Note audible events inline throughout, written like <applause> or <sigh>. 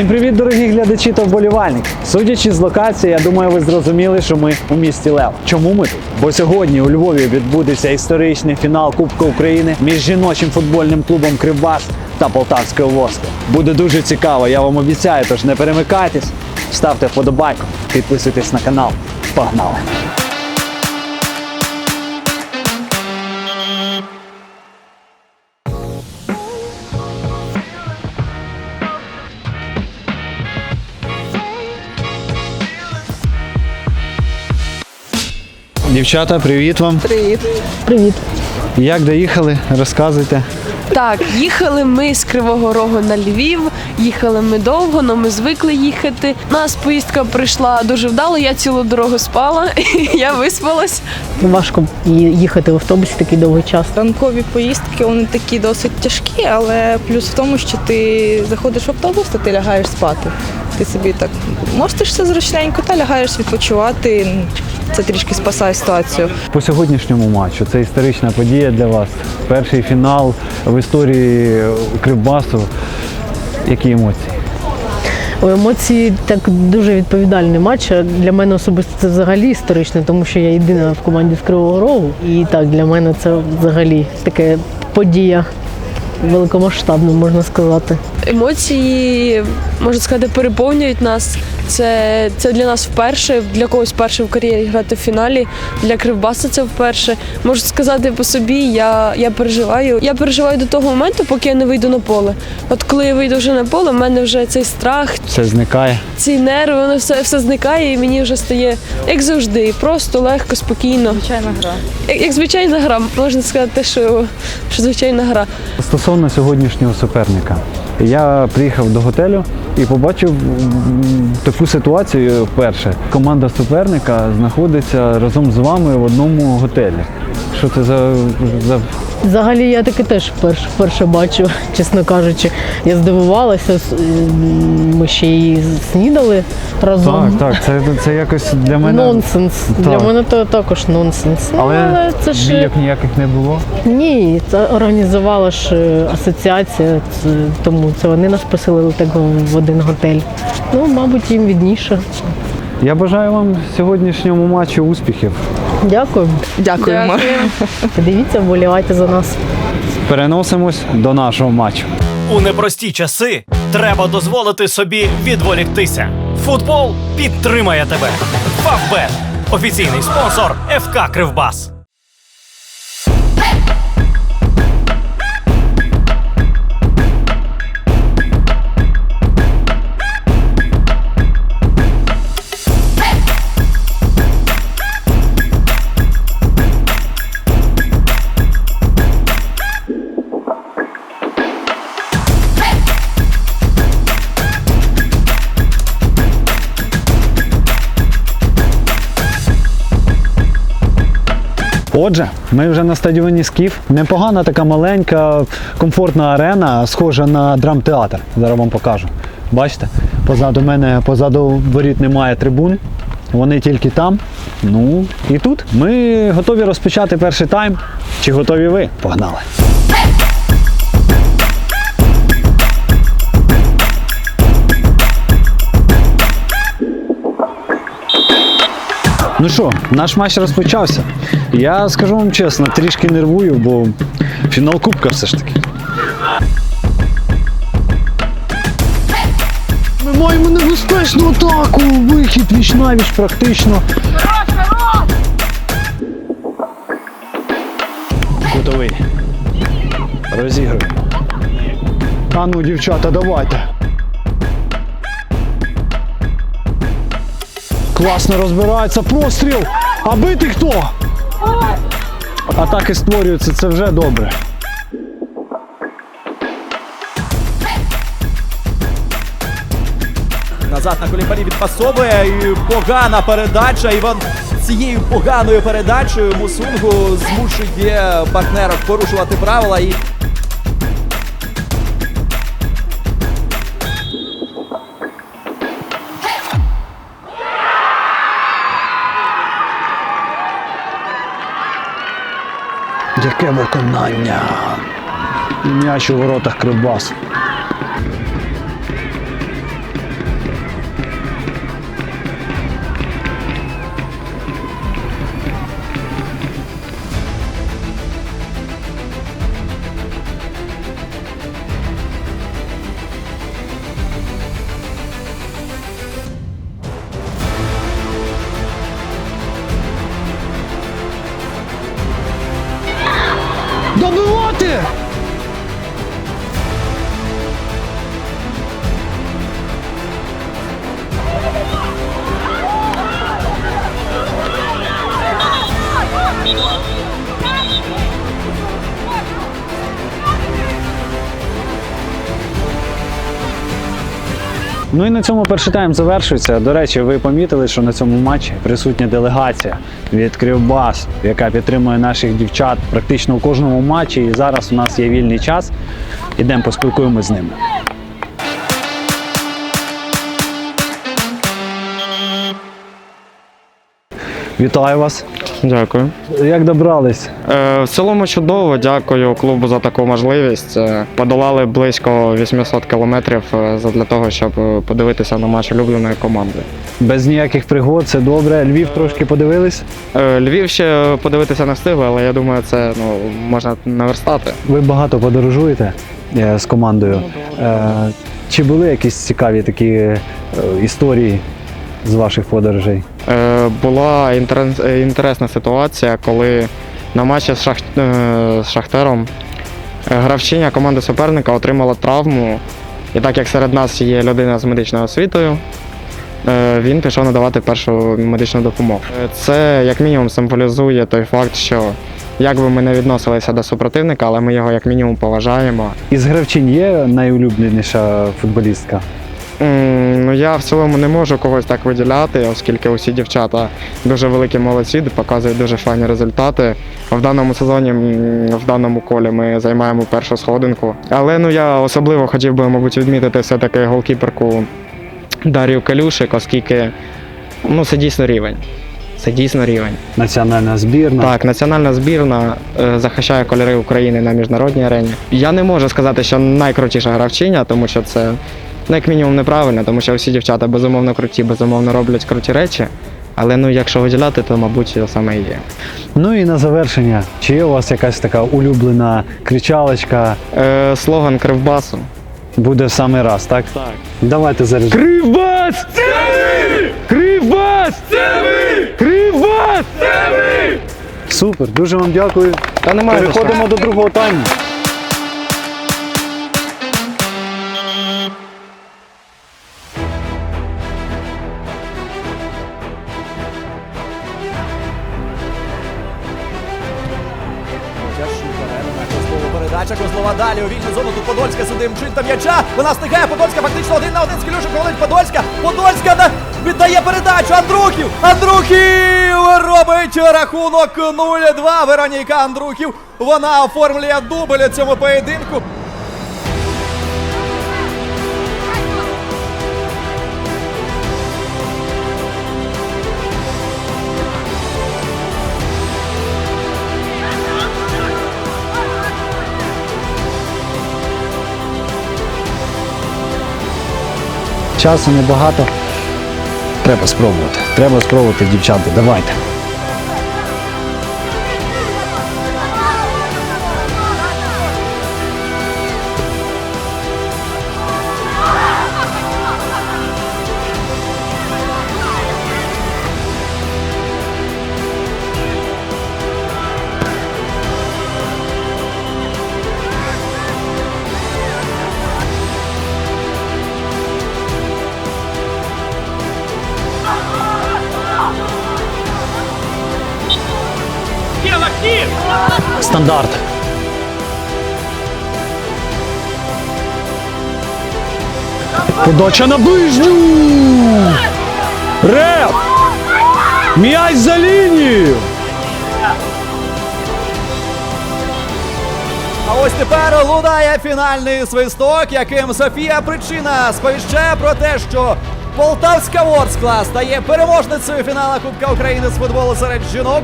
Всім привіт, дорогі глядачі та вболівальники. Судячи з локації, я думаю, ви зрозуміли, що ми у місті Лев. Чому ми тут? Бо сьогодні у Львові відбудеться історичний фінал Кубка України між жіночим футбольним клубом Кривбас та Полтавською Воска. Буде дуже цікаво, я вам обіцяю, тож не перемикайтесь, ставте вподобайку, підписуйтесь на канал. Погнали! Дівчата, привіт вам! Привіт. Привіт. Як доїхали? Розказуйте. Так, їхали ми з Кривого Рогу на Львів. Їхали ми довго, але ми звикли їхати. Нас поїздка прийшла дуже вдало. Я цілу дорогу спала, <laughs> я виспалась. Важко їхати в автобусі такий довгий час. Ранкові поїздки вони такі досить тяжкі, але плюс в тому, що ти заходиш в автобус, то ти лягаєш спати. Ти собі так мостишся зручненько та лягаєш відпочивати. Це трішки спасає ситуацію. По сьогоднішньому матчу це історична подія для вас. Перший фінал в історії Кривбасу. Які емоції? Емоції так дуже відповідальний матч. Для мене особисто це взагалі історично, тому що я єдина в команді з Кривого Рогу. І так, для мене це взагалі така подія великомасштабна, можна сказати. Емоції, можна сказати, переповнюють нас. Це, це для нас вперше, для когось вперше в кар'єрі грати в фіналі. Для Кривбаса це вперше. Можу сказати по собі, я, я переживаю. Я переживаю до того моменту, поки я не вийду на поле. От коли я вийду вже на поле, в мене вже цей страх, Все зникає. ці нерви, воно все, все зникає, і мені вже стає як завжди, просто легко, спокійно. Звичайна гра. Як, як звичайна гра, можна сказати, що, що звичайна гра. Стосовно сьогоднішнього суперника, я приїхав до готелю і побачив таку ситуацію вперше. Команда суперника знаходиться разом з вами в одному готелі. Що це за, за Взагалі я таке теж вперше, вперше бачу, <laughs> чесно кажучи. Я здивувалася. Ми ще й снідали разом. так, так, це, це якось для мене. Нонсенс. Для мене то також нонсенс. Ну, Але, це ж бійок ніяких не було. Ні, це організувала ж е, асоціація, це, тому це вони нас поселили так в один готель. Ну, мабуть, їм відніше. Я бажаю вам сьогоднішньому матчі успіхів. Дякую. Дякуємо. Дивіться, вболівайте за нас. Переносимось до нашого матчу. У непрості часи треба дозволити собі відволіктися. Футбол підтримає тебе. Фавбет офіційний спонсор ФК Кривбас. Отже, ми вже на стадіоні Скіф. Непогана така маленька, комфортна арена, схожа на драмтеатр. Зараз вам покажу. Бачите, позаду мене, позаду воріт немає трибун. Вони тільки там. Ну і тут. Ми готові розпочати перший тайм. Чи готові ви? Погнали! Ну що, наш матч розпочався. Я скажу вам чесно, трішки нервую, бо фінал Кубка все ж таки. Ми маємо небезпечну атаку! Вихід віч навіч практично. Готовий. Розігруємо. А ну, дівчата, давайте. Класно розбирається простріл. А бити хто? Атаки створюються, це вже добре. Назад на колібарі відпасовує і погана передача. Іван цією поганою передачею Мусунгу змушує партнера порушувати правила і Яке виконання? М'яч у воротах Кривбасу. Ну і на цьому перший тайм завершується. До речі, ви помітили, що на цьому матчі присутня делегація від Кривбас, яка підтримує наших дівчат практично у кожному матчі. І зараз у нас є вільний час. Ідемо поспілкуємося з ними. Вітаю вас! Дякую. Як добрались? Е, в цілому чудово, дякую клубу за таку можливість. Е, Подолали близько 800 кілометрів е, для того, щоб е, подивитися на матч улюбленої команди. Без ніяких пригод, це добре. Львів трошки подивились. Е, Львів ще подивитися не встигли, але я думаю, це ну, можна наверстати. Ви багато подорожуєте е, з командою. Е, Чи були якісь цікаві такі е, історії з ваших подорожей? Е, Була е, інтересна ситуація, коли на матчі з, Шах... е, з Шахтером гравчиня команди суперника отримала травму. І так як серед нас є людина з медичною освітою, він пішов надавати першу медичну допомогу. Це як мінімум символізує той факт, що як би ми не відносилися до супротивника, але ми його як мінімум поважаємо. Із гравчинь є найулюбленіша футболістка? Ну я в цілому не можу когось так виділяти, оскільки усі дівчата дуже великі молодці, показують дуже файні результати. В даному сезоні, в даному колі ми займаємо першу сходинку. Але ну я особливо хотів би, мабуть, відмітити все-таки голкіперку Дар'ю Калюшик, оскільки ну це дійсно рівень. Це дійсно рівень. Національна збірна. Так, національна збірна е, захищає кольори України на міжнародній арені. Я не можу сказати, що найкрутіша гравчиня, тому що це ну, як мінімум неправильно, тому що всі дівчата безумовно круті, безумовно роблять круті речі. Але ну, якщо виділяти, то мабуть це саме і є. Ну і на завершення, чи є у вас якась така улюблена кричалочка? Е, слоган Кривбасу. Буде в самий раз, так? Так. Давайте зараз. Кривбас! Це ви! Кривбас! Це ви! Кривбас! Це ви! Супер, дуже вам дякую. Та немає. Переходимо до другого тайму. Передача, Козлова далі у вільну зону. Тут Подольська сюди мчить та м'яча. Вона встигає. Подольська фактично один на один з Кілюшем Ковалить Подольська. Подольська на... віддає передачу. Андрухів. Андрухів робить рахунок 0-2. Вероніка Андрухів. Вона оформлює дубль цьому поєдинку. Часу небагато. Треба спробувати. Треба спробувати, дівчата. Давайте. Стандарт. Подача на ближню! Реп! М'яч за лінію! А ось тепер лунає фінальний свисток, яким Софія Причина сповіщає про те, що Полтавська Ворскла стає переможницею фіналу Кубка України з футболу серед жінок.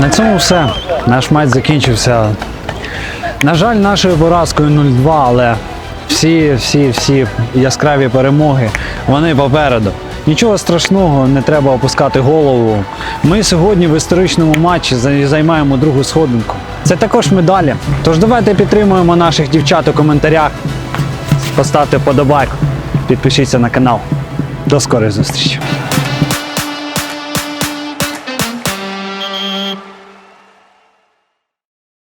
На цьому все. Наш матч закінчився. На жаль, нашою поразкою 0-2, але всі, всі, всі яскраві перемоги, вони попереду. Нічого страшного, не треба опускати голову. Ми сьогодні в історичному матчі займаємо другу сходинку. Це також медалі. Тож давайте підтримуємо наших дівчат у коментарях. Поставте вподобайку, підпишіться на канал. До скорої зустрічі!